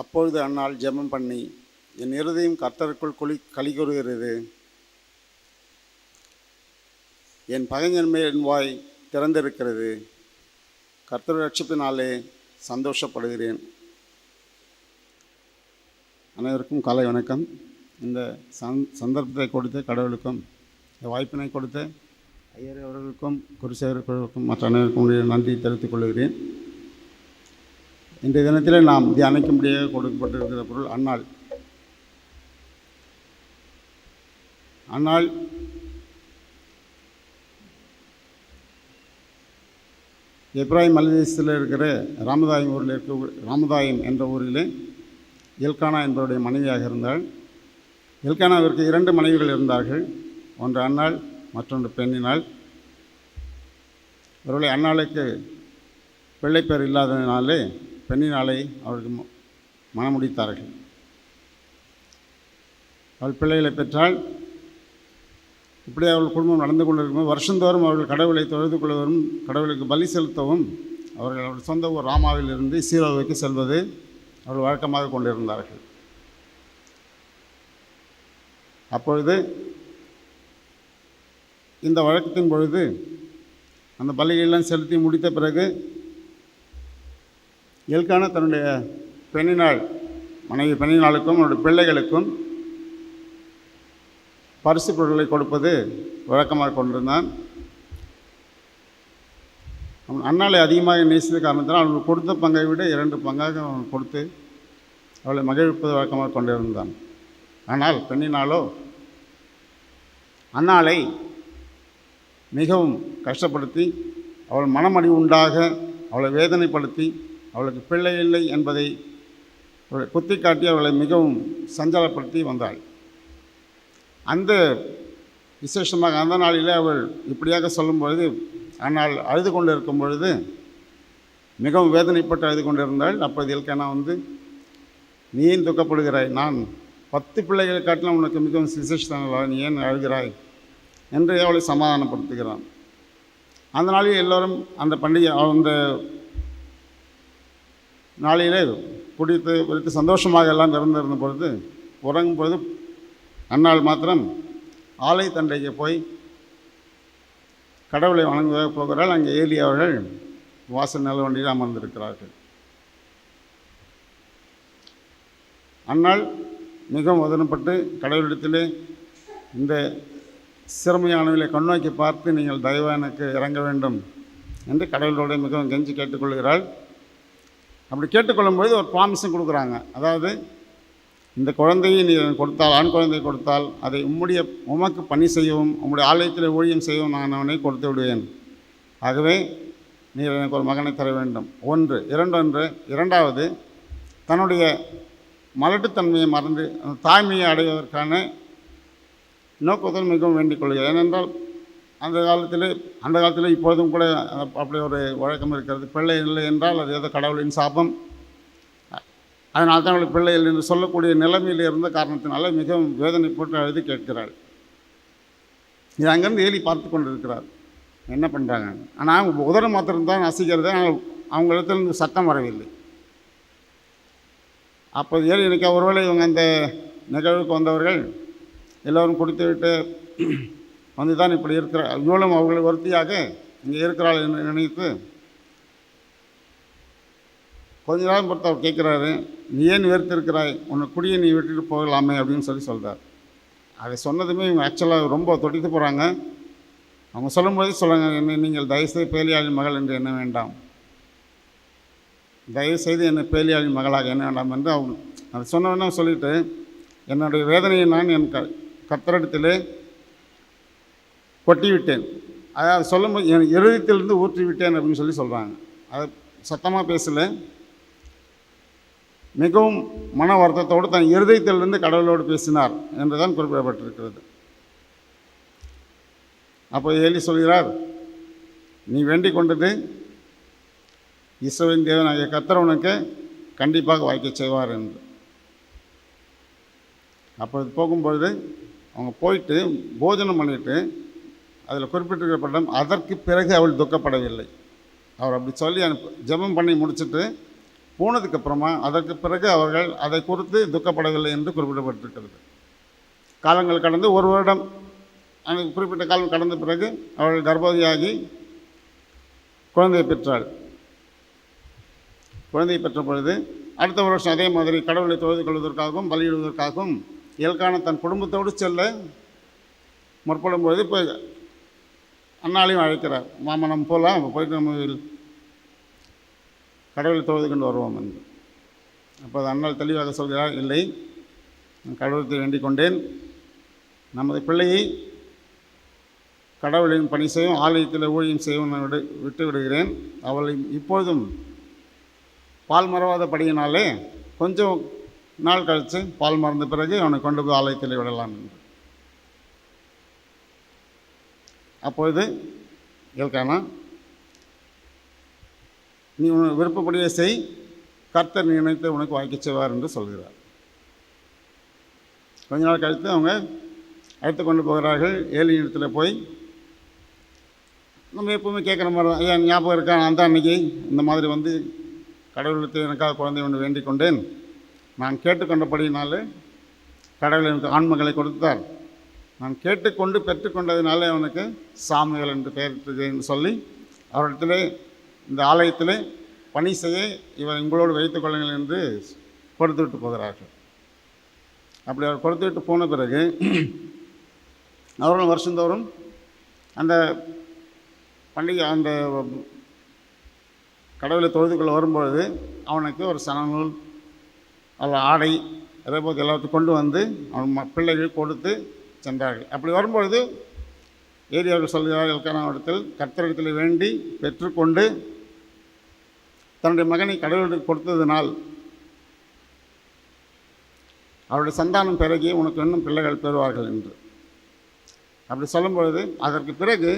அப்பொழுது அன்னால் ஜெபம் பண்ணி என் இருதயம் கர்த்தருக்குள் குளி கலிகொறுகிறது என் பகைஞன் மேல் என் வாய் திறந்திருக்கிறது. கர்த்தர் ரட்சிப்பினாலே சந்தோஷப்படுகிறேன். அனைவருக்கும் காலை வணக்கம். இந்த சந் சந்தர்ப்பத்தை கொடுத்த கடவுளுக்கும் இந்த வாய்ப்பினை கொடுத்த ஐயர் அவர்களுக்கும் குருசேகர்களுக்கும் மற்ற அனைவருக்கும் நன்றி தெரிவித்துக் கொள்கிறேன். இன்றைய தினத்தில் நாம் தியானிக்கும்படியாக கொடுக்கப்பட்டிருக்கிற பொருள் அன்னாள். அன்னாள் எப்ராஹிம் மலைதேசத்தில் இருக்கிற ராமதாயம் ஊரில் இருக்க ராமதாயம் என்ற ஊரிலே எல்கானா என்பவருடைய மனைவியாக இருந்தாள். எல்கானாவிற்கு இரண்டு மனைவிகள் இருந்தார்கள். ஒன்று அன்னாள் மற்றொன்று பெண்ணினாள் ஒருவேளை அன்னாளுக்கு பிள்ளைப்பேர் இல்லாததினாலே பெண்ணினாலே அவருக்கு ம- அவள் பிள்ளைகளை பெற்றால் இப்படி அவள் குடும்பம் நடந்து கொண்டிருக்கும்போது வருஷந்தோறும் அவர்கள் கடவுளை தொழுது கொள்வதும் கடவுளுக்கு பலி செலுத்தவும் அவர்கள் அவர்கள் சொந்த ஊர் ராமாவிலிருந்து சீரோவுக்கு செல்வது அவர்கள் வழக்கமாக கொண்டிருந்தார்கள். அப்பொழுது இந்த வழக்கத்தின் பொழுது அந்த பலிகளெல்லாம் செலுத்தி முடித்த பிறகு எல்கான தன்னுடைய பெண்ணினால் மனைவி பெண்ணினாளுக்கும் அவருடைய பிள்ளைகளுக்கும் பரிசு பொருட்களை கொடுப்பது வழக்கமாக கொண்டிருந்தான். அவன் அண்ணாளை அதிகமாக நேசித்த காரணத்தினால் அவனுக்கு கொடுத்த பங்கை விட இரண்டு பங்காக அவன் கொடுத்து அவளை மகிழ்விப்பது வழக்கமாக கொண்டிருந்தான். ஆனால் பெண்ணினாலோ அண்ணாலை மிகவும் கஷ்டப்படுத்தி அவள் மனமடி உண்டாக அவளை வேதனைப்படுத்தி அவளுக்கு பிள்ளை இல்லை என்பதை குத்தி காட்டி அவளை மிகவும் சஞ்சலப்படுத்தி வந்தாள். அந்த விசேஷமாக அந்த நாளிலே அவள் இப்படியாக சொல்லும் பொழுது ஆனால் அழுது கொண்டு இருக்கும் பொழுது மிகவும் வேதனைப்பட்டு அழுது கொண்டிருந்தாள். அப்போது இல்கனா வந்து நீ ஏன் துக்கப்படுகிறாய்? நான் பத்து பிள்ளைகளை காட்டிலும் உனக்கு மிகவும் விசேஷத்தானவா நீ ஏன் அழுகிறாய்? என்று அவளை சமாதானப்படுத்துகிறான். அந்த நாளில் எல்லோரும் அந்த பண்டிகை அந்த நாளையிலே குடித்து குறித்து சந்தோஷமாக எல்லாம் இருந்திருந்த பொழுது உறங்கும் பொழுது அன்னாள் மாத்திரம் ஆலை தண்டைக்கு போய் கடவுளை வணங்க போகிறாள். அங்கே ஏலி அவர்கள் வாசல் நில வண்டியில் அமர்ந்திருக்கிறார்கள். அன்னால் மிகவும் வதனப்பட்டு கடவுளிடத்திலே இந்த சிறுமையானவர்களை கண்ணோக்கி பார்த்து நீங்கள் தயவாக எனக்கு இறங்க வேண்டும் என்று கடவுளோட மிகவும் கெஞ்சி கேட்டுக்கொள்கிறாள். அப்படி கேட்டுக்கொள்ளும்போது ஒரு ப்ராமிஸும் கொடுக்குறாங்க. அதாவது இந்த குழந்தையை நீ கொடுத்தால் ஆண் குழந்தையை கொடுத்தால் அதை உம்முடைய உமக்கு பணி செய்யவும் உம்முடைய ஆலயத்தில் ஊழியம் செய்யவும் நான் அவனை கொடுத்து விடுவேன். ஆகவே நீர் எனக்கு ஒரு மகனை தர வேண்டும். ஒன்று இரண்டொன்று இரண்டாவது தன்னுடைய மலட்டுத்தன்மையை மறந்து அந்த தாய்மையை அடைவதற்கான நோக்கத்தில் மிகவும் வேண்டிக் கொள்கிறேன் ஏனென்றால் அந்த காலத்தில் அந்த காலத்தில் இப்பொழுதும் கூட அப்படி ஒரு வழக்கம் இருக்கிறது. பிள்ளை இல்லை என்றால் அது ஏதோ கடவுளின் சாபம். அதனால தான் அவளுக்கு பிள்ளை இல்லை என்று சொல்லக்கூடிய நிலைமையில் இருந்த காரணத்தினால மிகவும் வேதனைப்பட்டு அழுது கேட்கிறாள். இது அங்கேருந்து ஏலி பார்த்து கொண்டிருக்கிறார். என்ன பண்ணுறாங்க ஆனால் உதரம் மாத்திரம்தான் நசிக்கிறது ஆனால் அவங்க இடத்துலேருந்து சத்தம் வரவில்லை. அப்போ ஏழு எனக்கு ஒருவேளை இவங்க அந்த நிகழ்வுக்கு வந்தவர்கள் எல்லோரும் கொடுத்து விட்டு வந்து தான் இப்படி இருக்கிற இவளும் அவர்களை ஒருத்தியாக இங்கே இருக்கிறாள் என்று நினைத்து கொஞ்ச நேரம் பொறுத்து அவர் கேட்குறாரு நீ ஏன் வெறுத்திருக்கிறாய்? உன்னை குடியை நீ விட்டுட்டு போகலாமே அப்படின்னு சொல்லி சொல்கிறார் அதை சொன்னதுமே இவங்க ஆக்சுவலாக ரொம்ப தொடித்து போகிறாங்க அவங்க சொல்லும்போதே சொல்லுங்க என்ன நீங்கள் தயவுசெய்து பேலியாளின் மகள் என்று என்ன வேண்டாம். தயவுசெய்து என்னை பேலியாளின் மகளாக என்ன வேண்டாம் என்று அவங்க அதை சொன்னவொன்னே சொல்லிவிட்டு என்னுடைய வேதனையை நான் என் க கத்தரிடத்திலே கொட்டி விட்டேன் அதாவது சொல்லும்போது என் இருதயத்திலிருந்து ஊற்றிவிட்டேன் அப்படின்னு சொல்லி சொல்கிறாங்க அதை சத்தமாக பேசலை. மிகவும் மன வருத்தத்தோடு தன் இருதயத்திலிருந்து கடவுளோடு பேசினார் என்றுதான் குறிப்பிடப்பட்டிருக்கிறது. அப்போ ஏலி சொல்கிறார் நீ வேண்டிக் கொண்டது இசவின் தேவனாகிய கர்த்தர் உனக்கு கண்டிப்பாக வாய்க்க செய்வார் என்று. அப்போ போகும்பொழுது அவங்க போயிட்டு போஜனம் பண்ணிவிட்டு அதில் குறிப்பிட்டிருக்கப்பட்ட அதற்கு பிறகு அவள் துக்கப்படவில்லை. அவர் அப்படி சொல்லி அனுப்பு ஜெபம் பண்ணி முடிச்சுட்டு போனதுக்கப்புறமா அதற்கு பிறகு அவர்கள் அதை குறித்து துக்கப்படவில்லை என்று குறிப்பிடப்பட்டிருக்கிறது. காலங்கள் கடந்து ஒரு வருடம் அந்த குறிப்பிட்ட காலம் கடந்த பிறகு அவள் கர்ப்பவதியாகி குழந்தையை பெற்றாள். குழந்தையை பெற்ற பொழுது அடுத்த வருஷம் அதே மாதிரி கடவுளை தொழுது கொள்வதற்காகவும் பலியிடுவதற்காகவும் இயல்கான தன் குடும்பத்தோடு செல்ல முற்படும் பொழுது இப்போ அண்ணாலையும் அழைக்கிறார். மாமா நம்ம போகலாம் போயிட்டு நம்ம கடவுளை தொழுது கொண்டு வருவோம் என்று. அப்போ அது அண்ணால் தெளிவாக சொல்கிறார் இல்லை நான் கடவுளத்தை வேண்டிக் கொண்டேன். நமது பிள்ளையை கடவுளின் பணி செய்யும் ஆலயத்தில் ஊழியம் செய்யும் நான் விடு விட்டு விடுகிறேன். அவளை இப்பொழுதும் பால் மறவாத படியினாலே கொஞ்சம் நாள் கழித்து பால் மறந்த பிறகு அவனை கொண்டு போய் ஆலயத்தில் விடலாம் என்று. அப்பொழுது இயல்கானா நீ உன் விருப்பப்படியே செய் கர்த்தர் நினைத்து உனக்கு வாய்க்க செய்வார் என்று சொல்கிறார். கொஞ்ச நாள் கழித்து அவங்க அழைத்து கொண்டு போகிறார்கள். ஏழு இடத்துல போய் நம்ம எப்பவுமே கேட்குற மாதிரி தான் ஐயா ஞாபகம் இருக்கா? நான் தான் அன்றைக்கி இந்த மாதிரி வந்து கடவுளுக்கு எனக்காக குழந்தை ஒன்று வேண்டிக் கொண்டேன். நான் கேட்டுக்கொண்டபடினாலே கடவுள் எனக்கு ஆண்மகளை கொடுத்தார். நான் கேட்டுக்கொண்டு பெற்றுக்கொண்டதினாலே அவனுக்கு சாமியல் என்று பெயரிட்டதுன்னு சொல்லி அவரிடத்திலே இந்த ஆலயத்திலே பணி செய்ய இவர் உங்களோடு வைத்துக் கொள்ளுங்கள் என்று கொடுத்து விட்டு போகிறார்கள். அப்படி அவர் கொடுத்து விட்டு போன பிறகு அவர்களும் வருஷந்தோறும் அந்த பண்டிகை அந்த கடவுளை தொழுதுக்குள்ள வரும்பொழுது அவனுக்கு ஒரு சனநூல் அல்ல ஆடை அதே போல் எல்லாத்தையும் கொண்டு வந்து அவன் ம- பிள்ளைகள் கொடுத்து சென்றார்கள். அப்படி வரும்பொழுது ஏரியாவில் சொல்கிறார்கள் கணவனத்தில் கர்த்தரிடத்தில் வேண்டி பெற்றுக்கொண்டு தன்னுடைய மகனை கடவுளுக்கு கொடுத்ததினால் அவருடைய சந்தானம் பிறகி உனக்கு இன்னும் பிள்ளைகள் பெறுவார்கள் என்று. அப்படி சொல்லும்பொழுது அதற்கு பிறகு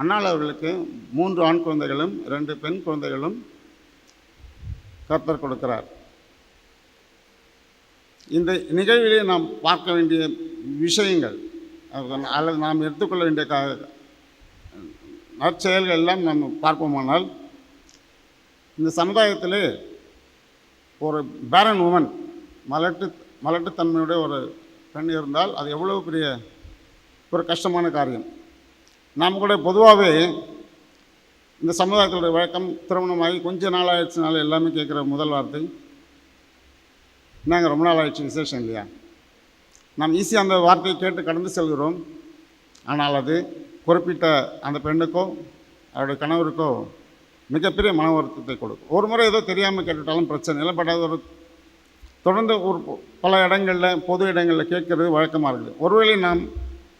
அண்ணாள் அவர்களுக்கு மூன்று ஆண் குழந்தைகளும் ரெண்டு பெண் குழந்தைகளும் கர்த்தர் கொடுக்கிறார். இந்த நிகழ்விலே நாம் பார்க்க வேண்டிய விஷயங்கள் அது அல்லது நாம் எடுத்துக்கொள்ள வேண்டிய க நற்செயல்கள் எல்லாம் நாம் பார்ப்போமானால் இந்த சமுதாயத்தில் ஒரு பேரன் உமன் மலட்டு மலட்டுத்தன்மையுடைய ஒரு பெண் இருந்தால் அது எவ்வளவு பெரிய ஒரு கஷ்டமான காரியம். நாம் கூட பொதுவாகவே இந்த சமுதாயத்தினுடைய வழக்கம் திருமணமாகி கொஞ்ச நாள் ஆயிடுச்சுனால எல்லாமே கேட்குற முதல் வார்த்தை. நாங்கள் ரொம்ப நாள் ஆயிடுச்சு விசேஷம் இல்லையா? நாம் ஈஸியாக அந்த வார்த்தையை கேட்டு கடந்து செல்கிறோம். ஆனால் அது குறிப்பிட்ட அந்த பெண்ணுக்கோ அவருடைய கணவருக்கோ மிகப்பெரிய மன வருத்தத்தை கொடுக்கும். ஒரு முறை ஏதோ தெரியாமல் கேட்டுட்டாலும் பிரச்சனை இல்லை. பட் அது ஒரு தொடர்ந்து ஒரு பல இடங்களில் பொது இடங்களில் கேட்கறது வழக்கமாக இருக்குது. ஒருவேளை நாம்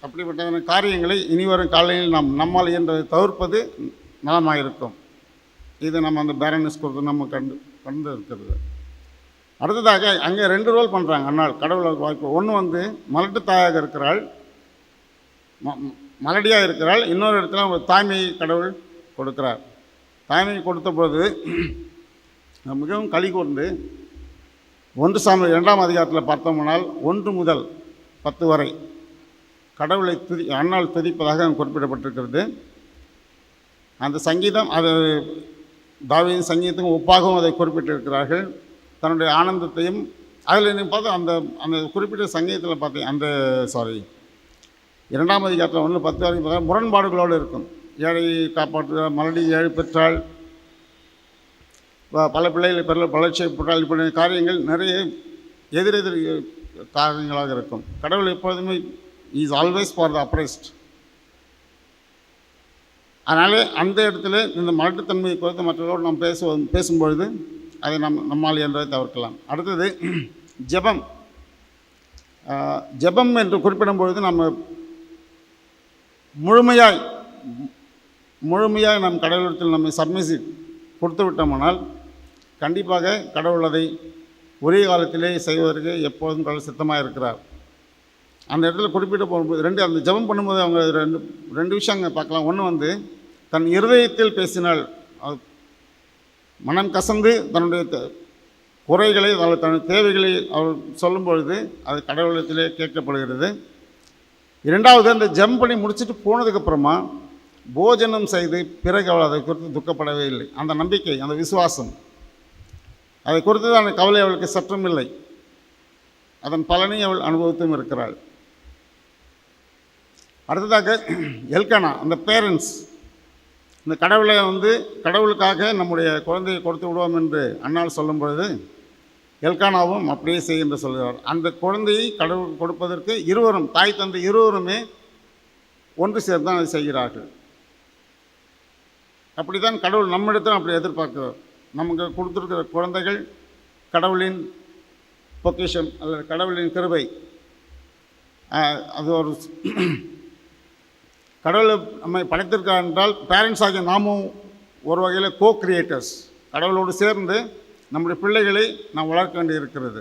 அப்படிப்பட்ட காரியங்களை இனிவரும் காலையில் நாம் நம்மால் இயன்றதை தவிர்ப்பது நலமாக இருக்கும் இது நம்ம அந்த பேரனஸ் கொடுத்து நம்ம கண்டு கண்டு இருக்கிறது. அடுத்ததாக அங்கே ரெண்டு ரோல் பண்ணுறாங்க அண்ணாள் கடவுள் வாய்ப்பு. ஒன்று வந்து மலட்டு தாயாக இருக்கிறாள் ம மலடியாக இருக்கிறாள் இன்னொரு இடத்துல ஒரு தாய்மையை கடவுள் கொடுக்கிறார். தாய்மையை கொடுத்த பொழுது மிகவும் களி கூர்ந்து ஒன்று சாமி இரண்டாம் அதிகாரத்தில் பார்த்தோம்னால் ஒன்று முதல் பத்து வரை கடவுளை துதி அண்ணால் துதிப்பதாக அங்கே குறிப்பிடப்பட்டிருக்கிறது. அந்த சங்கீதம் அது தாவியின் சங்கீதத்துக்கும் ஒப்பாகவும் அதை குறிப்பிட்டிருக்கிறார்கள். தன்னுடைய ஆனந்தத்தையும் அதில் நீங்கள் பார்த்தா அந்த அந்த குறிப்பிட்ட சங்கீதத்தில் பார்த்தீங்க அந்த சாரி இரண்டாம் அதிகாரத்தில் ஒன்று பத்து வரைக்கும் பார்த்தா முரண்பாடுகளோடு இருக்கும். ஏழையை காப்பாற்று மறுபடி ஏழை பெற்றால் பல பிள்ளைகளை பெற வளர்ச்சியை பெற்றால் இப்படி காரியங்கள் நிறைய எதிரெதிர் காரியங்களாக இருக்கும். கடவுள் எப்பொழுதுமே is always for the abreast அதனால் அந்த இடத்துல இந்த மலட்டுத்தன்மையை குறித்து மற்றவர்களோடு நாம் பேசுவோம் பேசும்பொழுது அதை நம் நம்மால் என்றதை தவிர்க்கலாம். அடுத்தது ஜெபம். ஜபம் ஜெபம் என்று குறிப்பிடும் பொழுது நம்ம முழுமையாய் முழுமையாக நம் கடவுளத்தில் நம்மை சப்மிசி கொடுத்து விட்டோமானால் கண்டிப்பாக கடவுள் அதை ஒரே காலத்திலே செய்வதற்கு எப்போதும் கடவுள் சித்தமாக இருக்கிறார். அந்த இடத்துல குறிப்பிட்டு போகும்போது ரெண்டு அந்த ஜெபம் பண்ணும்போது அவங்க ரெண்டு ரெண்டு விஷயம் அங்கே பார்க்கலாம். ஒன்று வந்து தன் இருதயத்தில் பேசினால் மனம் கசந்து தன்னுடைய குறைகளை அவர் தன்னுடைய தேவைகளை அவர் சொல்லும் பொழுது அது கடவுளத்திலே கேட்கப்படுகிறது. இரண்டாவது அந்த ஜம் பண்ணி முடிச்சுட்டு போனதுக்கப்புறமா போஜனம் செய்து பிறகு அவள் அதை குறித்து துக்கப்படவே இல்லை. அந்த நம்பிக்கை அந்த விசுவாசம். அதை குறித்து கவலை அவளுக்கு சற்றும் இல்லை. அதன் பலனை அவள் அனுபவித்தும் இருக்கிறாள். அடுத்ததாக எல்கனா அந்த பேரண்ட்ஸ் இந்த கடவுளை வந்து கடவுளுக்காக நம்முடைய குழந்தையை கொடுத்து விடுவோம் என்று அண்ணால் சொல்லும் பொழுது எல்கானாவும் அப்படியே செய் என்று சொல்கிறார். அந்த குழந்தையை கடவுள் கொடுப்பதற்கு இருவரும் தாய் தந்தை இருவருமே ஒன்று சேர்ந்து அதை செய்கிறார்கள். அப்படித்தான் கடவுள் நம்மிடத்தில் அப்படி எதிர்பார்க்கிறார். நமக்கு கொடுத்துருக்கிற குழந்தைகள் கடவுளின் பொக்கிஷம் அல்லது கடவுளின் கிருபை. அது ஒரு கடவுளை நம்மை படைத்திருக்கார் என்றால் பேரண்ட்ஸ் ஆகிய நாமும் ஒரு வகையில் கோ கிரியேட்டர்ஸ் கடவுளோடு சேர்ந்து நம்முடைய பிள்ளைகளை நாம் வளர்க்க வேண்டி இருக்கிறது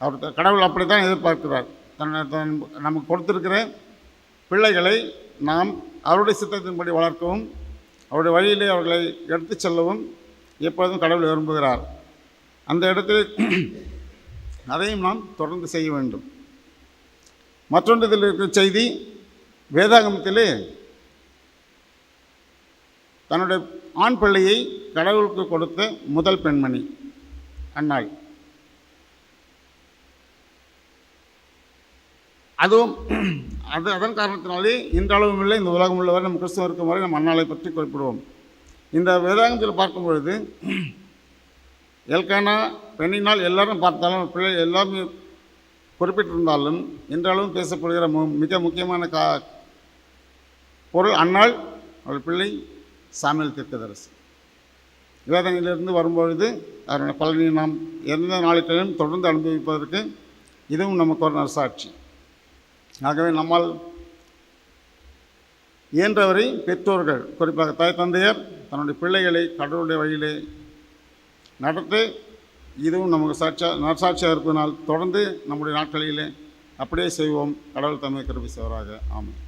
அவர் கடவுள் அப்படி தான் எதிர்பார்க்கிறார். தன்னை தன் நமக்கு கொடுத்திருக்கிற பிள்ளைகளை நாம் அவருடைய சித்தத்தின்படி வளர்க்கவும் அவருடைய வழியிலே அவர்களை எடுத்துச் செல்லவும் எப்பொழுதும் கடவுள் விரும்புகிறார். அந்த இடத்தில் அதையும் நாம் தொடர்ந்து செய்ய வேண்டும். மற்றொன்று இதில் இருக்கிற செய்தி வேதாகமத்திலே தன்னுடைய ஆண் பிள்ளையை கடவுளுக்கு கொடுத்த முதல் பெண்மணி அன்னாள் அதுவும் அது அதன் காரணத்தினாலே இன்றளவும் இல்லை இந்த உலகம் உள்ளவரை நம்ம கிறிஸ்துவ இருக்கும் வரை நம்ம அன்னாளை பற்றி குறிப்பிடுவோம். இந்த வேதாகத்தில் பார்க்கும் பொழுது எல்கானா பெண்ணினால் எல்லாரும் பார்த்தாலும் பிள்ளை எல்லாமே குறிப்பிட்டிருந்தாலும் இன்றளவும் பேசப்படுகிற மு மிக முக்கியமான கா பொருள் அண்ணாள் அவள் பிள்ளை சாமியல் தீர்க்கதரிசி. வேதனையிலிருந்து வரும்பொழுது அதனுடைய பலனை நாம் எந்த நாளிலும் தொடர்ந்து அனுபவிப்பதற்கு இதுவும் நமக்கு ஒரு நரசாட்சி. ஆகவே நம்மால் இயன்றவரை பெற்றோர்கள் குறிப்பாக தாய் தந்தையர் தன்னுடைய பிள்ளைகளை கடவுளுடைய வழியிலே நடத்து இதுவும் நமக்கு சாட்சியா நற்சாட்சியாக இருப்பதனால் தொடர்ந்து நம்முடைய நாட்களிலே அப்படியே செய்வோம். கடவுள் தம்மை கருவி செய்வராக. ஆமாம்